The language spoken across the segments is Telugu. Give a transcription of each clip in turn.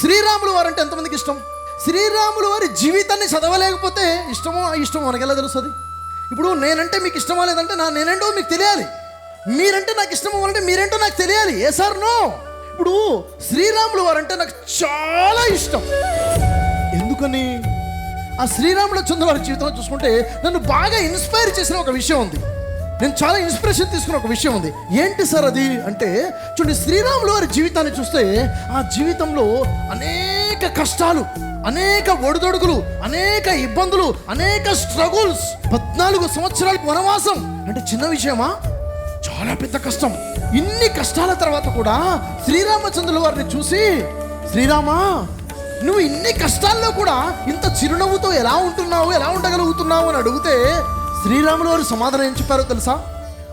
శ్రీరాములు వారు అంటే ఎంతమందికి ఇష్టం? శ్రీరాములు వారి జీవితాన్ని చదవలేకపోతే ఇష్టమో ఇష్టమో మనకెలా తెలుస్తుంది? ఇప్పుడు నేనంటే మీకు ఇష్టమో లేదంటే నా నేనేంటో మీకు తెలియాలి. మీరంటే నాకు ఇష్టమో అంటే మీరేంటో నాకు తెలియాలి. ఏ సార్ నో. ఇప్పుడు శ్రీరాములు వారంటే నాకు చాలా ఇష్టం. ఎందుకని? ఆ శ్రీరాములచంద్ర వారి జీవితంలో చూసుకుంటే నన్ను బాగా ఇన్స్పైర్ చేసిన ఒక విషయం ఉంది. నేను చాలా ఇన్స్పిరేషన్ తీసుకున్న ఒక విషయం ఉంది. ఏంటి సార్ అది? అంటే చూడండి శ్రీరాములు వారి జీవితాన్ని చూస్తే ఆ జీవితంలో అనేక కష్టాలు అనేక ఒడిదొడుకులు అనేక ఇబ్బందులు అనేక స్ట్రగుల్స్ పద్నాలుగు సంవత్సరాలకు వనవాసం. అంటే చిన్న విషయమా? చాలా పెద్ద కష్టం. ఇన్ని కష్టాల తర్వాత కూడా శ్రీరామచంద్రుల వారిని చూసి శ్రీరామా నువ్వు ఇన్ని కష్టాల్లో కూడా ఇంత చిరునవ్వుతో ఎలా ఉంటున్నావు? ఎలా ఉండగలుగుతున్నావు? అని అడిగితే శ్రీరాములు వారు సమాధానం ఏం చెప్పారో తెలుసా?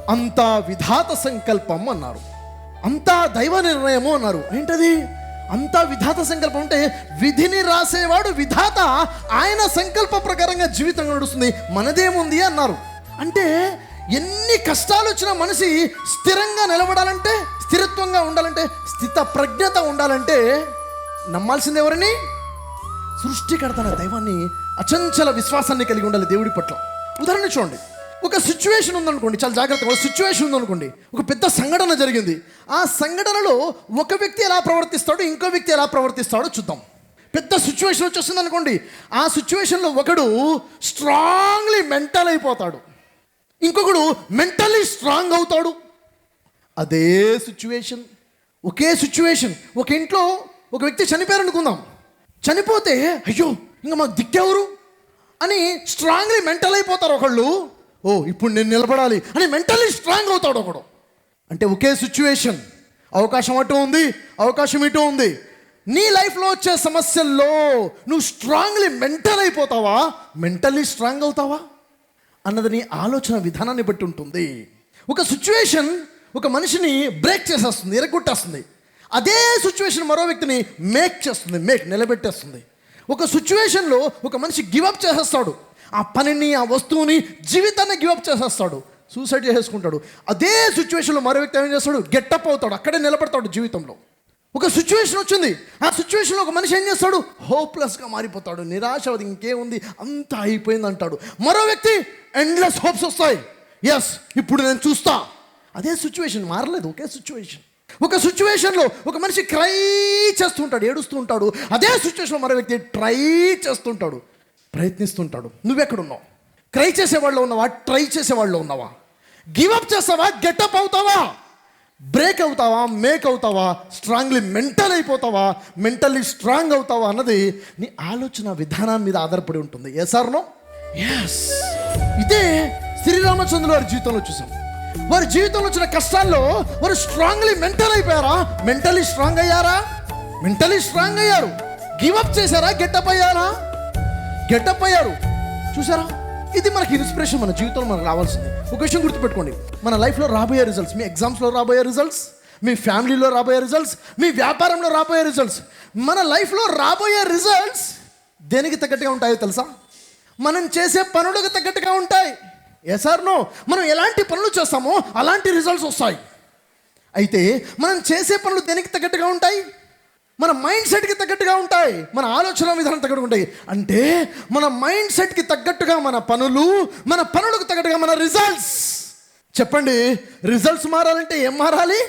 అంతా విధాత సంకల్పం అన్నారు. అంతా దైవ నిర్ణయము అన్నారు. ఏంటది? అంతా విధాత సంకల్పం అంటే విధిని రాసేవాడు విధాత ఆయన సంకల్ప ప్రకారంగా జీవితం నడుస్తుంది మనదేముంది అన్నారు. అంటే ఎన్ని కష్టాలు వచ్చినా మనిషి స్థిరంగా నిలబడాలంటే స్థిరత్వంగా ఉండాలంటే స్థిత ప్రజ్ఞత ఉండాలంటే నమ్మాల్సింది ఎవరిని? సృష్టికర్తన దైవాన్ని అచంచల విశ్వాసాన్ని కలిగి ఉండాలి దేవుడి పట్ల. ఉదాహరణ చూడండి. ఒక సిచ్యువేషన్ ఉందనుకోండి చాలా జాగ్రత్తగా ఒక సిచ్యువేషన్ ఉందనుకోండి ఒక పెద్ద సంఘటన జరిగింది. ఆ సంఘటనలో ఒక వ్యక్తి ఎలా ప్రవర్తిస్తాడో ఇంకో వ్యక్తి ఎలా ప్రవర్తిస్తాడో చూద్దాం. పెద్ద సిచ్యువేషన్ వచ్చేస్తుంది అనుకోండి ఆ సిచ్యువేషన్లో ఒకడు స్ట్రాంగ్లీ మెంటల్ అయిపోతాడు. ఇంకొకడు మెంటల్లీ స్ట్రాంగ్ అవుతాడు. అదే సిచ్యువేషన్ ఒకే సిచ్యువేషన్ ఒక ఇంట్లో ఒక వ్యక్తి చనిపోయారు అనుకుందాం చనిపోతే అయ్యో ఇంకా మాకు దిక్కెవరు? అని స్ట్రాంగ్లీ మెంటల్ అయిపోతారు ఒకళ్ళు. ఓ ఇప్పుడు నేను నిలబడాలి అని మెంటల్లీ స్ట్రాంగ్ అవుతాడు ఒకడు. అంటే ఒకే సిచ్యువేషన్ అవకాశం అటు ఉంది అవకాశం ఇటు ఉంది. నీ లైఫ్లో వచ్చే సమస్యల్లో నువ్వు స్ట్రాంగ్లీ మెంటల్ అయిపోతావా? మెంటల్లీ స్ట్రాంగ్ అవుతావా? అన్నది నీ ఆలోచన విధానాన్ని బట్టి ఉంటుంది. ఒక సిచ్యువేషన్ ఒక మనిషిని బ్రేక్ చేసేస్తుంది ఎరగొట్టేస్తుంది. అదే సిచ్యువేషన్ మరో వ్యక్తిని మేక్ చేస్తుంది మేక్ నిలబెట్టేస్తుంది. ఒక సిచ్యువేషన్లో ఒక మనిషి గివప్ చేసేస్తాడు. ఆ పనిని ఆ వస్తువుని జీవితాన్ని గివప్ చేసేస్తాడు. సూసైడ్ చేసేసుకుంటాడు. అదే సిచ్యువేషన్లో మరో వ్యక్తి ఏం చేస్తాడు? గెట్టప్ అవుతాడు. అక్కడే నిలబడతాడు జీవితంలో. ఒక సిచ్యువేషన్ వచ్చింది. ఆ సిచ్యువేషన్లో ఒక మనిషి ఏం చేస్తాడు? హోప్లెస్గా మారిపోతాడు. నిరాశ అది ఇంకేముంది? అంతా అయిపోయింది అంటాడు. మరో వ్యక్తి ఎండ్లెస్ హోప్స్ వస్తాయి. ఎస్ ఇప్పుడు నేను చూస్తా. అదే సిచ్యువేషన్ మారలేదు. ఒకే సిచ్యువేషన్ ఒక సిచ్యువేషన్లో ఒక మనిషి క్రై చేస్తుంటాడు ఏడుస్తూ ఉంటాడు. అదే సిచ్యువేషన్లో మరో వ్యక్తి ట్రై చేస్తుంటాడు ప్రయత్నిస్తుంటాడు. నువ్వెక్కడున్నావు? క్రై చేసేవాళ్ళు ఉన్నావా? ట్రై చేసేవాళ్ళు ఉన్నావా? గివప్ చేస్తావా? గెటప్ అవుతావా? బ్రేక్ అవుతావా? మేక్ అవుతావా? స్ట్రాంగ్లీ మెంటల్ అయిపోతావా? మెంటల్లీ స్ట్రాంగ్ అవుతావా అన్నది నీ ఆలోచన విధానం మీద ఆధారపడి ఉంటుంది. ఏ సార్నో ఎస్ ఇదే శ్రీరామచంద్రుల వారి జీవితంలో చూసాం. వారి జీవితంలో వచ్చిన కష్టాల్లో వారు స్ట్రాంగ్లీ మెంటల్ అయిపోయారా? మెంటలీ స్ట్రాంగ్ అయ్యారా? మెంటలీ స్ట్రాంగ్ అయ్యారు. గివప్ చేశారా? గెటప్ అయ్యారా? గెటప్ అయ్యారు. చూసారా? ఇది మనకి ఇన్స్పిరేషన్ మన జీవితంలో మనకు రావాల్సింది. ఒక విషయం గుర్తుపెట్టుకోండి. మన లైఫ్లో రాబోయే రిజల్ట్స్ మీ ఎగ్జామ్స్లో రాబోయే రిజల్ట్స్ మీ ఫ్యామిలీలో రాబోయే రిజల్ట్స్ మీ వ్యాపారంలో రాబోయే రిజల్ట్స్ మన లైఫ్లో రాబోయే రిజల్ట్స్ దేనికి తగ్గట్టుగా ఉంటాయో తెలుసా? మనం చేసే పనులకు తగ్గట్టుగా ఉంటాయి. ఎసార్ నో మనం ఎలాంటి పనులు చేస్తామో అలాంటి రిజల్ట్స్ వస్తాయి. అయితే మనం చేసే పనులు దేనికి తగ్గట్టుగా ఉంటాయి? మన మైండ్ సెట్కి తగ్గట్టుగా ఉంటాయి. మన ఆలోచన విధానం తగ్గట్టుగా ఉంటాయి. అంటే మన మైండ్ సెట్కి తగ్గట్టుగా మన పనులు మన పనులకు తగ్గట్టుగా మన రిజల్ట్స్ చెప్పండి రిజల్ట్స్ మారాలంటే ఏం మారాలి?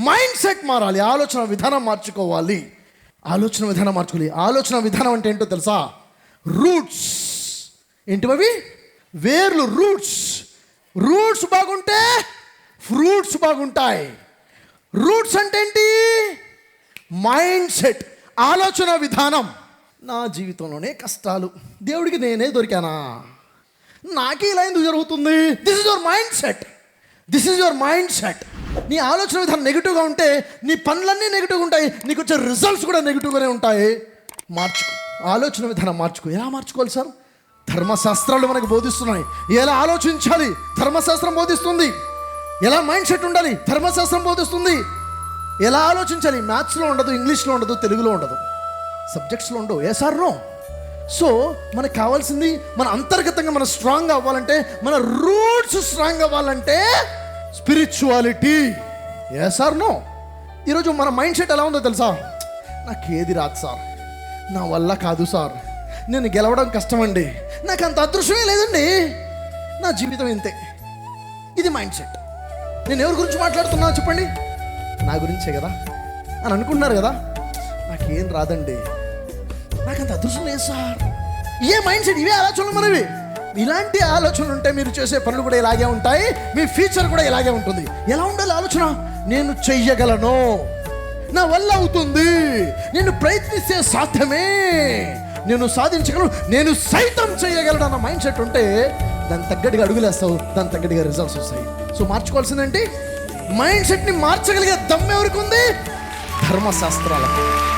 మైండ్ సెట్ మారాలి. ఆలోచన విధానం మార్చుకోవాలి. ఆలోచన విధానం మార్చుకోవాలి. ఆలోచన విధానం అంటే ఏంటో తెలుసా? రూట్స్ ఏంటివి వేర్లు రూట్స్. రూట్స్ బాగుంటే ఫ్రూట్స్ బాగుంటాయి. రూట్స్ అంటే ఏంటి మైండ్ సెట్ ఆలోచన విధానం. నా జీవితంలోనే కష్టాలు దేవుడికి నేనే దొరికానా? నాకే ఇలా ఎందుకు జరుగుతుంది? This is your mindset. This is your mindset. నీ ఆలోచన విధానం నెగిటివ్గా ఉంటే నీ పనులన్నీ నెగిటివ్గా ఉంటాయి నీకు వచ్చే రిజల్ట్స్ కూడా నెగిటివ్గానే ఉంటాయి. మార్చుకో. ఆలోచన విధానం మార్చుకో. ఎలా మార్చుకోవాలి సార్? ధర్మశాస్త్రాలు మనకు బోధిస్తున్నాయి. ఎలా ఆలోచించాలి? ధర్మశాస్త్రం బోధిస్తుంది. ఎలా మైండ్ సెట్ ఉండాలి? ధర్మశాస్త్రం బోధిస్తుంది. ఎలా ఆలోచించాలి? మ్యాథ్స్లో ఉండదు ఇంగ్లీష్లో ఉండదు తెలుగులో ఉండదు. సబ్జెక్ట్స్లో ఉండవు. ఏ సార్ నో సో మనకు కావాల్సింది మన అంతర్గతంగా మన స్ట్రాంగ్ అవ్వాలంటే మన రూట్స్ స్ట్రాంగ్ అవ్వాలంటే స్పిరిచువాలిటీ ఏ సార్ నో ఈరోజు మన మైండ్ సెట్ ఎలా ఉందో తెలుసా? నాకు ఏది రాదు సార్. నా వల్ల కాదు సార్. నేను గెలవడం కష్టమండి. నాకు అంత అదృష్టమే లేదండి. నా జీవితం ఇంతే. ఇది మైండ్ సెట్. నేను ఎవరి గురించి మాట్లాడుతున్నా చెప్పండి. నా గురించే కదా? అని అనుకుంటున్నారు కదా? నాకేం రాదండి. నాకు అంత అదృష్టం లేదు సార్. ఏ మైండ్ సెట్? ఇవే ఆలోచనలు మనవి. ఇలాంటి ఆలోచనలు ఉంటే మీరు చేసే పనులు కూడా ఇలాగే ఉంటాయి. మీ ఫ్యూచర్ కూడా ఇలాగే ఉంటుంది. ఎలా ఉండాలి ఆలోచన? నేను చెయ్యగలను. నా వల్ల అవుతుంది. నేను ప్రయత్నిస్తే సాధ్యమే. నేను సాధించగలను నేను సైతం చేయగలను అన్న మైండ్ సెట్ ఉంటే దాని తగ్గట్టుగా అడుగులేస్తావు దాని తగ్గట్టుగా రిజల్ట్స్ వస్తాయి. సో మార్చుకోవాల్సిందేంటి? మైండ్ సెట్ని మార్చగలిగే దమ్మెవరికి ఉంది? ధర్మశాస్త్రాలకు.